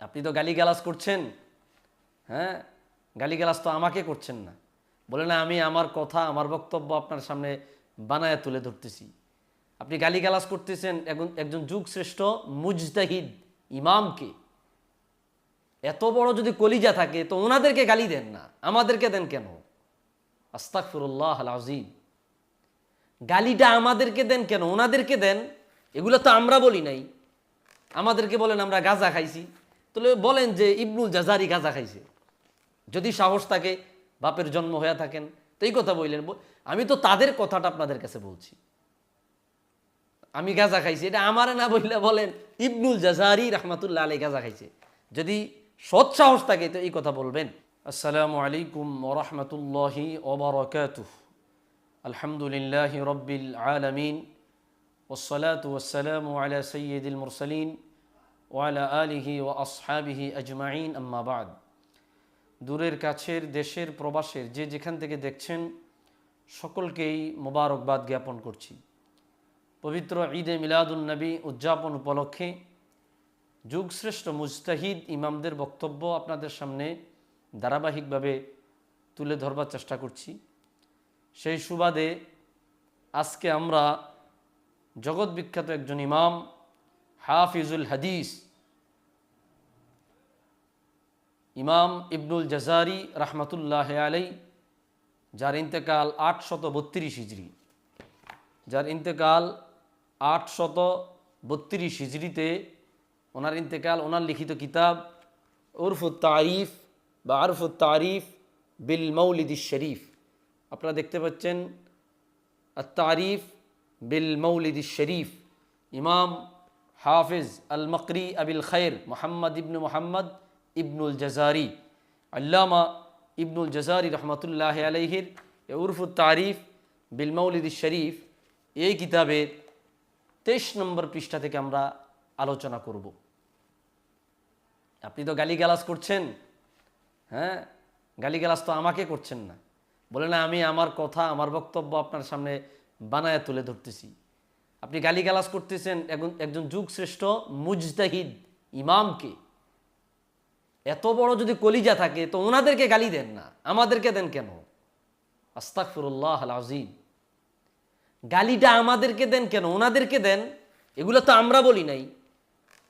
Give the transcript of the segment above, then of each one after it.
আপনি তো গালিগালাজ করছেন। হ্যাঁ? গালিগালাজ তো আমাকে করছেন না। বলে না, আমি আমার কথা, আমার বক্তব্য আপনার সামনে বানায় তুলে ধরতেছি। আপনি গালিগালাজ করতেছেন একজন একজন যুগ শ্রেষ্ঠ মুজতাহিদ ইমামকে। এত বড় যদি কলিজা থাকে, তো ওনাদেরকে গালি দেন না। আমাদেরকে দেন কেন? আস্তাকফিরুল্লাহ আজিম গালিটা আমাদেরকে দেন কেন? ওনাদেরকে দেন? এগুলো তো আমরা বলি নাই। আমাদেরকে বলেন, আমরা গাঁজা খাইছি। তাহলে বলেন যে ইবনুল জাজারি গাঁজা খাইছে যদি সাহস থাকে বাপের জন্ম হয়ে থাকেন তো এই কথা বললেন বল- আমি তো তাদের কথাটা আপনাদের কাছে বলছি আমি গাঁজা খাইছি এটা আমার না বললে বলেন ইবনুল জাজারি রহমাতুল্লাহ আলী গাঁজা খাইছে যদি সৎ সাহস থাকে তো এই কথা বলবেন আসসালামু আলাইকুম ওরহমতুল্লাহি ওবরকাতুহ আলহামদুলিল্লাহ রব্বিল আলমিন والصلاة والسلام على سيد المرسلين ওয়ালা আলিহি ও আসহাবিহি আজমাইন আম্মাবাদ দূরের কাছের দেশের প্রবাসের যে যেখান থেকে দেখছেন, সকলকেই মোবারকবাদ জ্ঞাপন করছি। পবিত্র ঈদে মিলাদুলনবী উদযাপন উপলক্ষে যুগশ্রেষ্ঠ মুজতাহিদ ইমামদের বক্তব্য আপনাদের সামনে ধারাবাহিকভাবে তুলে ধরবার চেষ্টা করছি। সেই সুবাদে আজকে আমরা জগৎ বিখ্যাত একজন ইমাম হাফিজুল হাদিস। ইমাম ইবনুল জাজারি রহমতুল্লাহ আলাই যার ইন্তেকাল আটশত বত্রিশ হিজড়ি যার ইন্তেকাল আটশত বত্রিশ হিজড়িতে ওনার ইন্তেকাল, ওনার লিখিত কিতাব উরফুত তারিফ বা আরফুত তারিফ বিল মৌলিদ শরীফ। আপনারা দেখতে পাচ্ছেন তারিফ বিল মৌলিদ শরীফ। ইমাম হাফিজ আল মকরি আবিল খৈর মোহাম্মদ ইবনু মোহাম্মদ ইবনুল জাজারি। আল্লামা ইবনুল জাজারি রহমতুল্লাহ আলহির উরফুত তারিফ বিল মৌলিদ শরীফ এই কিতাবের তেইশ নম্বর পৃষ্ঠা থেকে আমরা আলোচনা করব। আপনি তো গালিগালাজ করছেন হ্যাঁ? গালিগালাজ তো আমাকে করছেন না। বলে না, আমি আমার কথা, আমার বক্তব্য আপনার সামনে বানায় তুলে ধরতেছি। আপনি গালিগালাজ করতেছেন, একজন একজন যুগ শ্রেষ্ঠ মুজতাহিদ, ইমামকে। এত বড় যদি কলিজা থাকে, তো ওনাদেরকে গালি দেন না। আমাদেরকে দেন কেন? আস্তাকফিরুল্লাহ আজিম গালিটা আমাদেরকে দেন কেন? ওনাদেরকে দেন? এগুলো তো আমরা বলি নাই।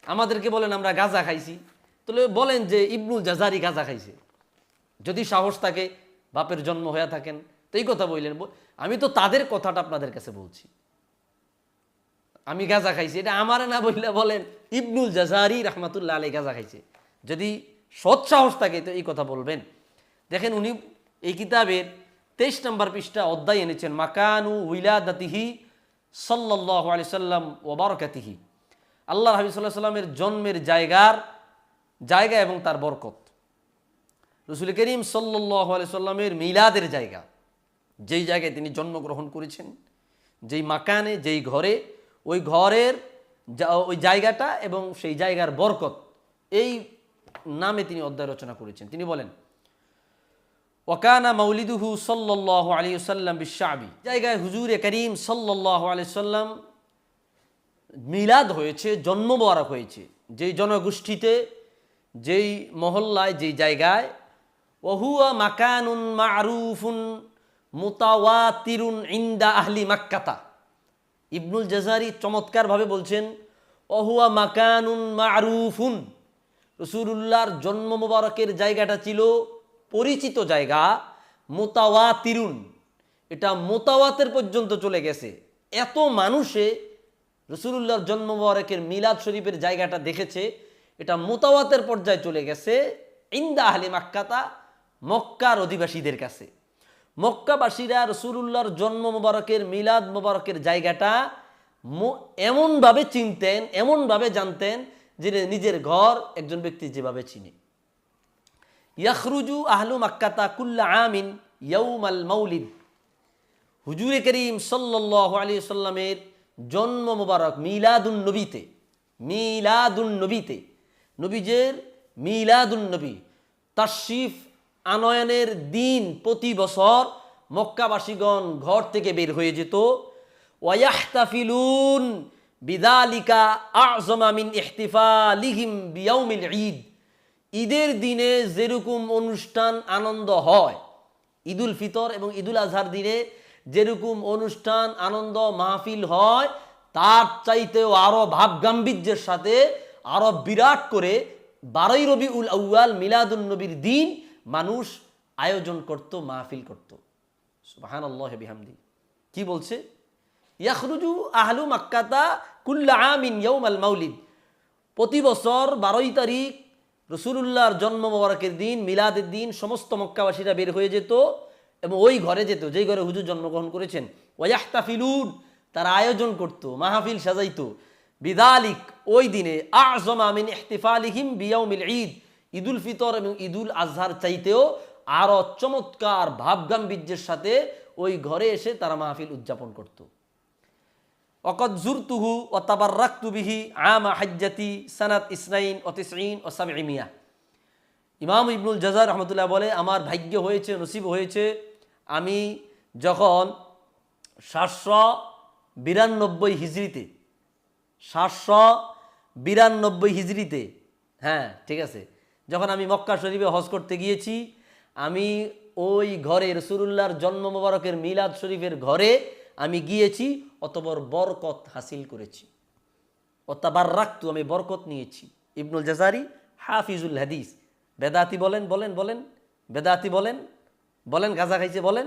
আমাদেরকে বলেন, আমরা গাঁজা খাইছি। তাহলে বলেন যে ইবনুল জাজারি গাঁজা খাইছে। যদি সাহস থাকে, বাপের জন্ম হয়ে থাকেন। তো এই কথা বললেন। আমি তো তাদের কথাটা আপনাদের কাছে বলছি। আমি গাঁজা খাইছি। এটা আমার না বললে বলেন, ইবনুল জাজারি রহমাতুল্লাহ আলী গাঁজা খাইছে। যদি সৎ সাহস থাকে তো এই কথা বলবেন। দেখেন উনি এই কিতাবের তেইশ নম্বর পৃষ্ঠা অধ্যায় এনেছেন, মাকানু উইলাদাতিহি সাল্লাহ আলি সাল্লাম ওবারকাতিহি আল্লাহ হাবিব সাল্লাহ সাল্লামের জন্মের জায়গার জায়গা এবং তার বরকত। রসুল করিম সাল্লাহ আলি সাল্লামের মিলাদের জায়গা। যেই জায়গায় তিনি জন্মগ্রহণ করেছেন, যেই মাকানে, যেই ঘরে ওই ঘরের ওই জায়গাটা এবং সেই জায়গার বরকত। এই নামে তিনি অধ্যায় রচনা করেছেন। তিনি বলেন ওকানা মৌলিদুহু সাল্লাহ আলী সাল্লাম বিশ্বাবি জায়গায় হুজুরে করিম সাল্লাহ আলি সাল্লাম মিলাদ হয়েছে, জন্ম মোবারক হয়েছে। যেই জনগোষ্ঠীতে, যেই মহল্লায়, যেই জায়গায়, ওহুয়া মাকানুন মারুফুন মুতাওয়াতিরুন ইন্দা আহলি মাক্কাতা। ইবনুল জাজারি চমৎকারভাবে বলছেন, অহুয়া মাকানুন মারুফুন। রসুল্লাহর জন্ম মোবারকের জায়গাটা ছিল পরিচিত জায়গা মোতাওয়া মোতাওয়াতিরুন। এটা মোতাওয়াতের পর্যন্ত চলে গেছে। এত মানুষে রসুল্লাহর জন্ম মোবারকের মিলাদ শরীফের জায়গাটা দেখেছে, এটা মোতাওয়াতের পর্যায়ে চলে গেছে, ইন্দা আহলি মাক্কাতা, মক্কার অধিবাসীদের কাছে। মক্কাবাসীরা রসুলুল্লাহর জন্ম মোবারকের, মিলাদ মোবারকের জায়গাটা এমনভাবে চিনতেন, এমনভাবে জানতেন যে নিজের ঘর একজন ব্যক্তি যেভাবে চিনে। ইয়াখরুজু আহলু মাক্কাতা কুল্লা আমিন ইয়ৌমাল মৌলিদ হুজুরে করিম সাল্লাহ আলী সাল্লামের জন্ম মোবারক মিলাদুন নবীতে মিলাদুন নবীতে, নবীজের মিলাদুন নবী তাশিফ আনয়নের দিন প্রতি বছর মক্কাবাসীগণ ঘর থেকে বের হয়ে যেত। ওয়াহতাফিলুন বিদালিকা আজমা মিন ইহতিফালিহিম বিয়াউমিল ঈদ। ঈদের দিনে যেরকম অনুষ্ঠান আনন্দ হয়, ঈদুল ফিতর এবং ঈদুল আজহার দিনে যেরকম অনুষ্ঠান আনন্দ মাহফিল হয়, তার চাইতেও আরও ভাব গাম্ভীর্যের সাথে আরও বিরাট করে বারোই রবি উল আউয়াল মিলাদুল নবীর দিন মানুষ আয়োজন করত, মাহফিল করত। সুবাহান আল্লাহ বিহামদি। কি বলছে? ইয়াখরুজু আহলু মাক্কাতা কুল্লা আমিন ইয়াউমাল মাউলিদ। প্রতি বছর বারোই তারিখ রসুলুল্লাহর জন্ম মোবারকের দিন, মিলাদের দিন সমস্ত মক্কাবাসীরা বের হয়ে যেত এবং ওই ঘরে যেত, যেই ঘরে হুজুর জন্মগ্রহণ করেছেন। ওয়াহতাফিলুন তারা আয়োজন করত, মাহফিল সাজাইত। বিদালিক, ওই দিনে আজম আমিন ইহতিফালিহিম বিয়াউমিল ঈদ। ঈদুল ফিতর এবং ঈদুল আজহার চাইতেও আরও চমৎকার ভাবগাম্বীর্যের সাথে ওই ঘরে এসে তারা মাহফিল উদযাপন করত। অকত জুরতুহু অতাবার রাক্তুবিহি আম হাজ্জাতি সানাত ইসনাইন অতিসঈন ওসাম ইমিয়া ইমাম ইবনুল জাজার রহমতুল্লাহ বলে, আমার ভাগ্য হয়েছে, নসিব হয়েছে। আমি যখন সাতশো বিরানব্বই হিজড়িতে, সাতশো বিরানব্বই হিজড়িতে হ্যাঁ ঠিক আছে যখন আমি মক্কা শরীফে হজ করতে গিয়েছি, আমি ওই ঘরে রসুলুল্লাহর জন্ম মোবারকের মিলাদ শরীফের ঘরে আমি গিয়েছি অতবর বরকত হাসিল করেছি। অত্যাবার রাখতু আমি বরকত নিয়েছি। ইবনুল জাজারি, হাফিজুল হাদিস। বেদাতি বলেন বলেন বলেন। বেদাতি বলেন বলেন, গাজা খাইছে বলেন।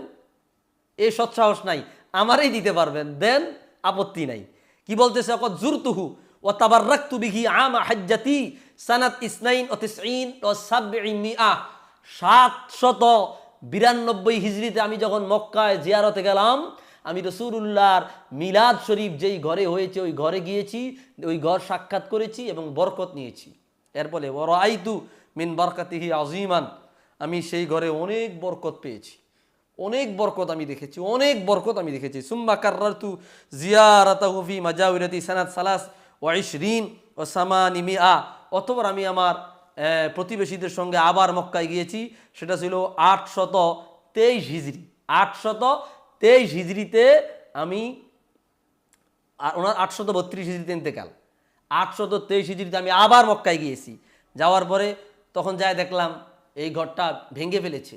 এ সৎসাহস নাই, আমারই দিতে পারবেন, দেন আপত্তি নাই। কি বলতেছে? অকত জুরতুহু, ও তাবার রাখতু বিঘি আম হাজ্জাতি সানাত ইসনাইন ও তিসইন ও সাতশত বিরানব্বই হিজড়িতে আমি যখন মক্কায় জিয়ারতে গেলাম, আমি রসুরুল্লাহর মিলাদ শরীফ যেই ঘরে হয়েছে, ওই ঘরে গিয়েছি, ওই ঘর সাক্ষাৎ করেছি এবং বরকত নিয়েছি। এরপরে বড় আইতু মিন বরকাতিহি আজিমান আমি সেই ঘরে অনেক বরকত পেয়েছি। অনেক বরকত আমি দেখেছি, অনেক বরকত আমি দেখেছি। সুম্মা কার্রাতু জিয়ারাতাহু ফি মাজাউরাতি সানাত সালাস ওয়া ইশরিন ও সামানি মিআ অতবার আমি আমার প্রতিবেশীদের সঙ্গে আবার মক্কায় গিয়েছি। সেটা ছিল আটশত তেইশ হিজড়ি আটশত তেইশ হিজড়িতে আমি ওনার আটশত বত্রিশ হিজড়িতে ইন্তেকাল। আটশত তেইশ হিজড়িতে আমি আবার মক্কায় গিয়েছি। যাওয়ার পরে তখন যায় দেখলাম এই ঘরটা ভেঙে ফেলেছে।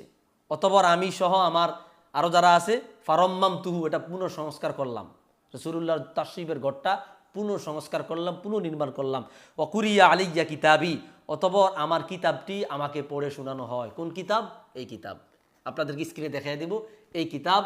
অতপর আমি সহ আমার আরও যারা আছে ফারম্মাম তুহু এটা পুনঃসংস্কার করলাম। রসুল্লাহ তাসিফের ঘরটা পুনঃসংস্কার করলাম পুনর্নির্মাণ করলাম। অকুরিয়া আলিয়া কিতাবি, অতপর আমার কিতাবটি আমাকে পড়ে শোনানো হয়। কোন কিতাব? এই কিতাব। আপনাদেরকে স্ক্রিনে দেখাই দেব। এই কিতাব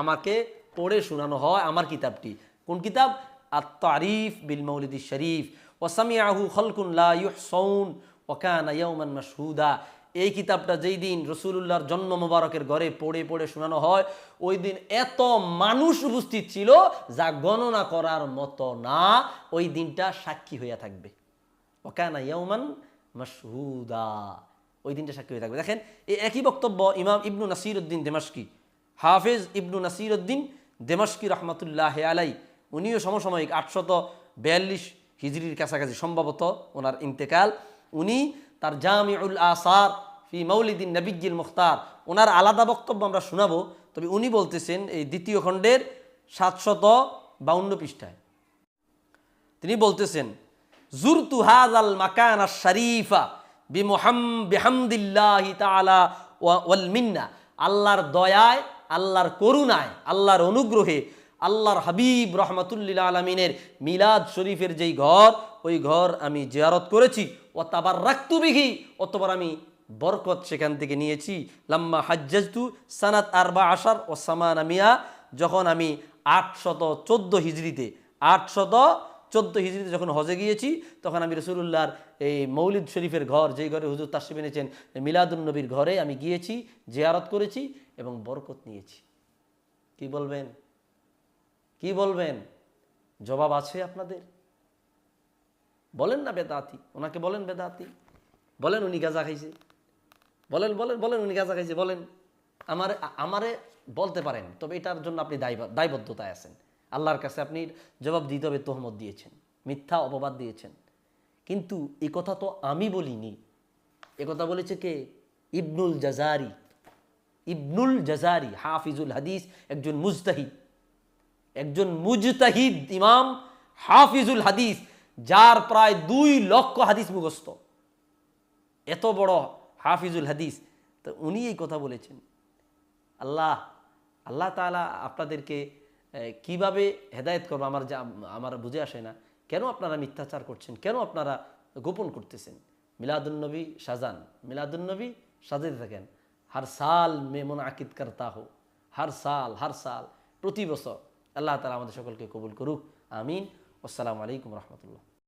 আমাকে পড়ে শোনানো হয় আমার কিতাবটি। কোন কিতাব? আর তারিফ বিল মৌলিদি শরীফ। ওসামিয়াহু খলকুন লা ইউহসৌন ওকানা ইয়াউমান মাশহুদা। এই কিতাবটা যেই দিন রসুলুল্লাহর জন্ম মোবারকের ঘরে পড়ে পড়ে শোনানো হয়, ওই দিন এত মানুষ উপস্থিত ছিল যা গণনা করার মতো না, ওই দিনটা সাক্ষী হইয়া থাকবে। ওকানা ইয়াউমান মাশহুদা। ওই দিনটা সাক্ষী হয়ে থাকবে। দেখেন, এই একই বক্তব্য ইমাম ইবনু নাসির উদ্দিন দেমাস্কি হাফেজ ইবনু নাসির উদ্দিন দেমাস্কি রহমতুল্লাহ আলাই উনিও সমসাময়িক আটশত বিয়াল্লিশ হিজরির কাছাকাছি, সম্ভবত ওনার ইন্তেকাল, উনি তার জামিউল আসার ফি মৌলিদিন নবিজিল মুখতার। ওনার আলাদা বক্তব্য আমরা শোনাবো, তবে উনি বলতেছেন এই দ্বিতীয় খণ্ডের সাতশত বাউন্ন পৃষ্ঠায়। তিনি বলতেছেন, জুরতু হাজাল মাকানা শরীফা বিমহাম, বিহামদিল্লাহি তাআলা ওয়া- ওয়াল মিন্না। আল্লাহর দয়ায়, আল্লাহর করুণায়, আল্লাহর অনুগ্রহে আল্লাহর হাবিব রহমাতুল্লিল আলমিনের মিলাদ শরীফের যেই ঘর, ওই ঘর আমি জিয়ারত করেছি। ও তাবার রাখতু বিঘি অতবার আমি বরকত সেখান থেকে নিয়েছি। লাম্মা হাজ্জাজতু সানাত আরবা আসার ও সামানা মিয়া, যখন আমি আটশত চোদ্দ হিজড়িতে, আটশত চোদ্দ হিজড়িতে যখন হজে গিয়েছি, তখন আমি রসুল্লাহর এই মৌলিদ শরীফের ঘর, যেই ঘরে হুজুর তাসিম এনেছেন মিলাদুল নবীর ঘরে আমি গিয়েছি, জিয়ারত করেছি এবং বরকত নিয়েছি। কি বলবেন? কি বলবেন? জবাব আছে আপনাদের? বলেন না বেদাতি, ওনাকে বলেন বেদাতি। বলেন উনি গাঁজা খাইছে। বলেন বলেন বলেন উনি গাঁজা খাইছে, বলেন। আমার, আমারে বলতে পারেন, তবে এটার জন্য আপনি দায়, দায়বদ্ধতায় আছেন। আল্লাহর কাছে আপনি জবাব দিতে হবে, তোহমত দিয়েছেন, মিথ্যা অপবাদ দিয়েছেন। কিন্তু এ কথা তো আমি বলিনি। এ কথা বলেছে কে? ইবনুল জাজারি। ইবনুল জাজারি, হাফিজুল হাদিস, একজন মুজতাহিদ। একজন মুজতাহিদ ইমাম, হাফিজুল হাদিস। যার প্রায় দুই লক্ষ হাদিস মুখস্থ। এত বড় হাফিজুল হাদিস। তো উনি এই কথা বলেছেন। আল্লাহ আল্লাহ তাআলা আপনাদেরকে কীভাবে হেদায়েত করব আমার যা, আমার বুঝে আসে না। কেন আপনারা মিথ্যাচার করছেন? কেন আপনারা গোপন করতেছেন? মিলাদুন্নবী সাজান। মিলাদুন্নবী সাজাতে থাকেন। হার সাল মে মন আকিদ করতা হো। হার সাল হার সাল। প্রতি বছর আল্লাহ তালা আমাদের সকলকে কবুল করুক। আমিন। আসসালামু আলাইকুম রহমতুল্লাহ।